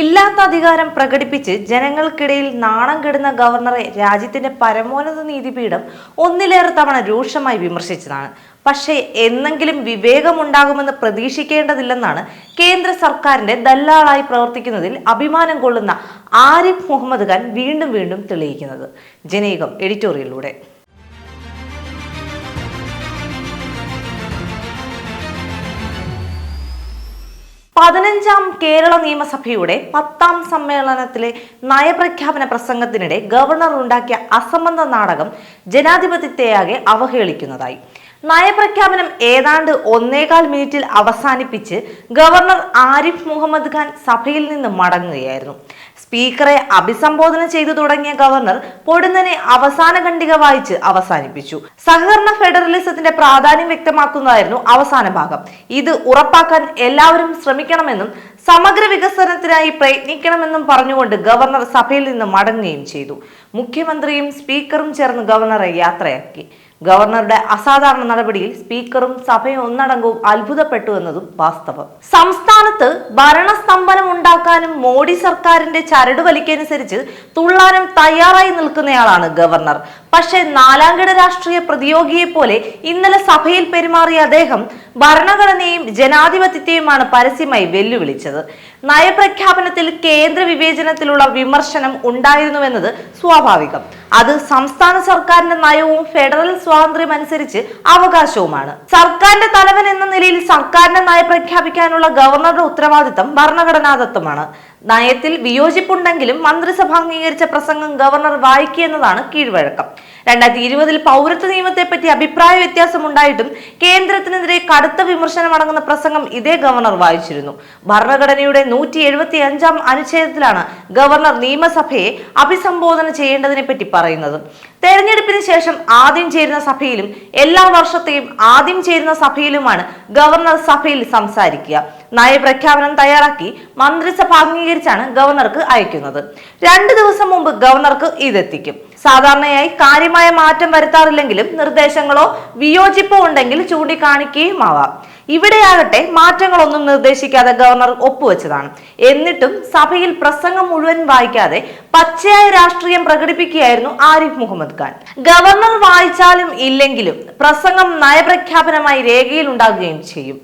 ഇല്ലാത്ത അധികാരം പ്രകടിപ്പിച്ച് ജനങ്ങൾക്കിടയിൽ നാണം കെടുന്ന ഗവർണറെ രാജ്യത്തിന്റെ പരമോന്നത നീതിപീഠം ഒന്നിലേറെ തവണ രൂക്ഷമായി വിമർശിച്ചതാണ്. പക്ഷേ എന്നെങ്കിലും വിവേകമുണ്ടാകുമെന്ന് പ്രതീക്ഷിക്കേണ്ടതില്ലെന്നാണ് കേന്ദ്ര സർക്കാരിന്റെ ദല്ലാളായി പ്രവർത്തിക്കുന്നതിൽ അഭിമാനം കൊള്ളുന്ന ആരിഫ് മുഹമ്മദ് ഖാൻ വീണ്ടും വീണ്ടും തെളിയിക്കുന്നത്. ജനീകം എഡിറ്റോറിയലിലൂടെ. പതിനഞ്ചാം കേരള നിയമസഭയുടെ പത്താം സമ്മേളനത്തിലെ നയപ്രഖ്യാപന പ്രസംഗത്തിനിടെ ഗവർണർ ഉണ്ടാക്കിയ അസംബന്ധ നാടകം ജനാധിപത്യത്തെയാകെ അവഹേളിക്കുന്നതായി. നയപ്രഖ്യാപനം ഏതാണ്ട് ഒന്നേകാൽ മിനിറ്റിൽ അവസാനിപ്പിച്ച് ഗവർണർ ആരിഫ് മുഹമ്മദ് ഖാൻ സഭയിൽ നിന്ന് മടങ്ങുകയായിരുന്നു. സ്പീക്കറെ അഭിസംബോധന ചെയ്തു തുടങ്ങിയ ഗവർണർ പൊടുന്നനെ അവസാന ഖണ്ഡിക വായിച്ച് അവസാനിപ്പിച്ചു. സഹകരണ ഫെഡറലിസത്തിന്റെ പ്രാധാന്യം വ്യക്തമാക്കുന്നതായിരുന്നു അവസാന ഭാഗം. ഇത് ഉറപ്പാക്കാൻ എല്ലാവരും ശ്രമിക്കണമെന്നും സമഗ്ര വികസനത്തിനായി പ്രയത്നിക്കണമെന്നും പറഞ്ഞുകൊണ്ട് ഗവർണർ സഭയിൽ നിന്ന് മടങ്ങുകയും ചെയ്തു. മുഖ്യമന്ത്രിയും സ്പീക്കറും ചേർന്ന് ഗവർണറെ യാത്രയാക്കി. ഗവർണറുടെ അസാധാരണ നടപടിയിൽ സ്പീക്കറും സഭയും ഒന്നടങ്കവും അത്ഭുതപ്പെട്ടു എന്നതും വാസ്തവം. സംസ്ഥാനത്ത് ഭരണസ്തംഭനം ഉണ്ടാക്കാനും മോഡി സർക്കാരിന്റെ ചരട് വലിക്കനുസരിച്ച് തുള്ളാനും തയ്യാറായി നിൽക്കുന്നയാളാണ് ഗവർണർ. പക്ഷേ നാലാംകിട രാഷ്ട്രീയ പ്രതിയോഗിയെ പോലെ ഇന്നലെ സഭയിൽ പെരുമാറിയ അദ്ദേഹം ഭരണഘടനയും ജനാധിപത്യത്തെയുമാണ് പരസ്യമായി വെല്ലുവിളിച്ചത്. നയപ്രഖ്യാപനത്തിൽ കേന്ദ്ര വിവേചനത്തിലുള്ള വിമർശനം ഉണ്ടായിരുന്നുവെന്നത് സ്വാഭാവികം. അത് സംസ്ഥാന സർക്കാരിന്റെ നയവും ഫെഡറൽ സ്വാതന്ത്ര്യം അനുസരിച്ച് അവകാശവുമാണ്. സർക്കാരിന്റെ തലവൻ എന്ന നിലയിൽ സർക്കാരിന്റെ നയപ്രഖ്യാപിക്കാനുള്ള ഗവർണറുടെ ഉത്തരവാദിത്തം ഭരണഘടനാദത്തമാണ് നയത്തിൽ വിയോജിപ്പുണ്ടെങ്കിലും മന്ത്രിസഭ അംഗീകരിച്ച പ്രസംഗം ഗവർണർ വായിക്കുക കീഴ്വഴക്കം. രണ്ടായിരത്തി ഇരുപതിൽ പൗരത്വ നിയമത്തെപ്പറ്റി അഭിപ്രായ വ്യത്യാസമുണ്ടായിട്ടും കേന്ദ്രത്തിനെതിരെ കടുത്ത വിമർശനം അടങ്ങുന്ന പ്രസംഗം ഇതേ ഗവർണർ വായിച്ചിരുന്നു. ഭരണഘടനയുടെ നൂറ്റി എഴുപത്തി അഞ്ചാം അനുച്ഛേദത്തിലാണ് ഗവർണർ നിയമസഭയെ അഭിസംബോധന ചെയ്യേണ്ടതിനെ പറ്റി പറയുന്നത്. തെരഞ്ഞെടുപ്പിന് ശേഷം ആദ്യം ചേരുന്ന സഭയിലും എല്ലാ വർഷത്തെയും ആദ്യം ചേരുന്ന സഭയിലുമാണ് ഗവർണർ സഭയിൽ സംസാരിക്കുക. നയപ്രഖ്യാപനം തയ്യാറാക്കി മന്ത്രിസഭ അംഗീകരിച്ചാണ് ഗവർണർക്ക് അയക്കുന്നത്. രണ്ടു ദിവസം മുമ്പ് ഗവർണർക്ക് ഇതെത്തിക്കും. സാധാരണയായി കാര്യമായ മാറ്റം വരുത്താറില്ലെങ്കിലും നിർദ്ദേശങ്ങളോ വിയോജിപ്പോ ഉണ്ടെങ്കിൽ ചൂണ്ടിക്കാണിക്കുകയും ആവാം ഇവിടെയാകട്ടെ മാറ്റങ്ങളൊന്നും നിർദ്ദേശിക്കാതെ ഗവർണർ ഒപ്പുവെച്ചതാണ്. എന്നിട്ടും സഭയിൽ പ്രസംഗം മുഴുവൻ വായിക്കാതെ പച്ചയായ രാഷ്ട്രീയം പ്രകടിപ്പിക്കുകയായിരുന്നു ആരിഫ് മുഹമ്മദ് ഖാൻ. ഗവർണർ വായിച്ചാലും ഇല്ലെങ്കിലും പ്രസംഗം നയപ്രഖ്യാപനമായി രേഖയിൽ ഉണ്ടാകുകയും ചെയ്യും.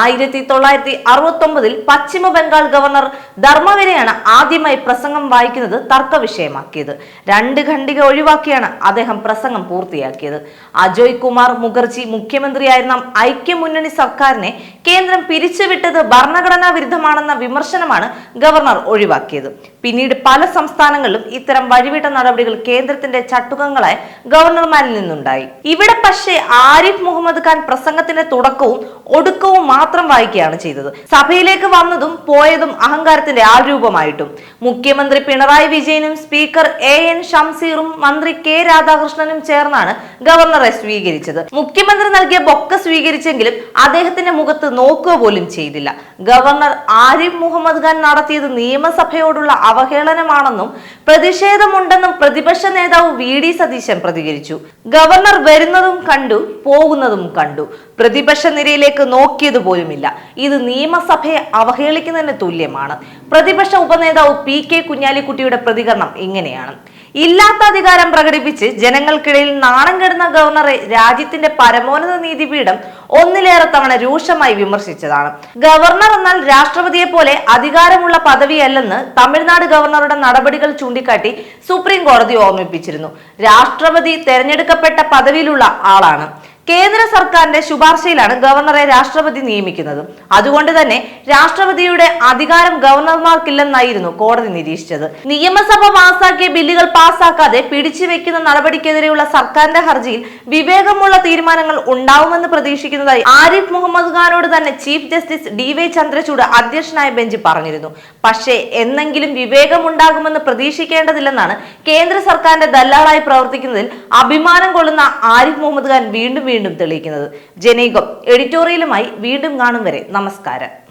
ആയിരത്തി തൊള്ളായിരത്തി അറുപത്തി ഒമ്പതിൽ പശ്ചിമ ബംഗാൾ ഗവർണർ ധർമ്മവരെയാണ് ആദ്യമായി പ്രസംഗം വായിക്കുന്നത് തർക്ക വിഷയമാക്കിയത് രണ്ട് ഖണ്ഡിക ഒഴിവാക്കിയാണ് അദ്ദേഹം പ്രസംഗം പൂർത്തിയാക്കിയത്. അജോയ് കുമാർ മുഖർജി മുഖ്യമന്ത്രിയായിരുന്ന ഐക്യമുന്നണി സർക്കാരിനെ കേന്ദ്രം പിരിച്ചുവിട്ടത് ഭരണഘടനാ വിരുദ്ധമാണെന്ന വിമർശനമാണ് ഗവർണർ ഒഴിവാക്കിയത്. പിന്നീട് പല സംസ്ഥാനങ്ങളിലും ഇത്തരം വഴിവിട്ട നടപടികൾ കേന്ദ്രത്തിന്റെ ചട്ടുകങ്ങളായി ഗവർണർമാരിൽ നിന്നുണ്ടായി. ഇവിടെ പക്ഷേ ആരിഫ് മുഹമ്മദ് ഖാൻ പ്രസംഗത്തിന്റെ തുടക്കവും ഒടുക്കവും മാത്രം വായിക്കുകയാണ് ചെയ്തത്. സഭയിലേക്ക് വന്നതും പോയതും അഹങ്കാരത്തിന്റെ ആരൂപമായിട്ടും മുഖ്യമന്ത്രി പിണറായി വിജയനും സ്പീക്കർ എ എൻ ഷംസീറും മന്ത്രി കെ രാധാകൃഷ്ണനും ചേർന്നാണ് ഗവർണറെ സ്വീകരിച്ചത്. മുഖ്യമന്ത്രി നൽകിയ ബൊക്ക സ്വീകരിച്ചെങ്കിലും അദ്ദേഹത്തിന്റെ മുഖത്ത് നോക്കുക പോലും ചെയ്തില്ല. ഗവർണർ ആരിഫ് മുഹമ്മദ് ഖാൻ നടത്തിയത് നിയമസഭയോടുള്ള അവഹേളനമാണെന്നും പ്രതിഷേധമുണ്ടെന്നും പ്രതിപക്ഷ നേതാവ് വി ഡി സതീശൻ പ്രതികരിച്ചു. ഗവർണർ വരുന്നതും കണ്ടു പോകുന്നതും കണ്ടു. പ്രതിപക്ഷ നിരയിലേക്ക് നോക്കിയത് പോലുമില്ല. ഇത് നിയമസഭയെ അവഹേളിക്കുന്നതിന് തുല്യമാണ്. പ്രതിപക്ഷ ഉപനേതാവ് പി കെ കുഞ്ഞാലിക്കുട്ടിയുടെ പ്രതികരണം ഇങ്ങനെയാണ്. ഇല്ലാത്ത അധികാരം പ്രകടിപ്പിച്ച് ജനങ്ങൾക്കിടയിൽ നാണം കെടുന്ന ഗവർണറെ രാജ്യത്തിന്റെ പരമോന്നത നീതിപീഠം ഒന്നിലേറെ തവണ രൂക്ഷമായി വിമർശിച്ചതാണ്. ഗവർണർ എന്നാൽ രാഷ്ട്രപതിയെ പോലെ അധികാരമുള്ള പദവിയല്ലെന്ന് തമിഴ്നാട് ഗവർണറുടെ നടപടികൾ ചൂണ്ടിക്കാട്ടി സുപ്രീം കോടതി ഓർമ്മിപ്പിച്ചിരുന്നു. രാഷ്ട്രപതി തെരഞ്ഞെടുക്കപ്പെട്ട പദവിയിലുള്ള ആളാണ്. കേന്ദ്ര സർക്കാരിന്റെ ശുപാർശയിലാണ് ഗവർണറെ രാഷ്ട്രപതി നിയമിക്കുന്നത്. അതുകൊണ്ട് തന്നെ രാഷ്ട്രപതിയുടെ അധികാരം ഗവർണർമാർക്കില്ലെന്നായിരുന്നു കോടതി നിരീക്ഷിച്ചത്. നിയമസഭ പാസാക്കിയ ബില്ലുകൾ പാസാക്കാതെ പിടിച്ചു വെക്കുന്ന നടപടിക്കെതിരെയുള്ള സർക്കാരിന്റെ ഹർജിയിൽ വിവേകമുള്ള തീരുമാനങ്ങൾ ഉണ്ടാവുമെന്ന് പ്രതീക്ഷിക്കുന്നതായി ആരിഫ് മുഹമ്മദ് ഖാനോട് തന്നെ chief justice D Y Chandrachud അധ്യക്ഷനായ ബെഞ്ച് പറഞ്ഞിരുന്നു. പക്ഷേ എന്നെങ്കിലും വിവേകമുണ്ടാകുമെന്ന് പ്രതീക്ഷിക്കേണ്ടതില്ലെന്നാണ് കേന്ദ്ര സർക്കാരിന്റെ ദല്ലാളായി പ്രവർത്തിക്കുന്നതിൽ അഭിമാനം കൊള്ളുന്ന ആരിഫ് മുഹമ്മദ് ഖാൻ വീണ്ടും വീണ്ടും തെളിയിക്കുന്നത്. ജനീകം എഡിറ്റോറിയലുമായി വീണ്ടും കാണും വരെ. നമസ്കാരം.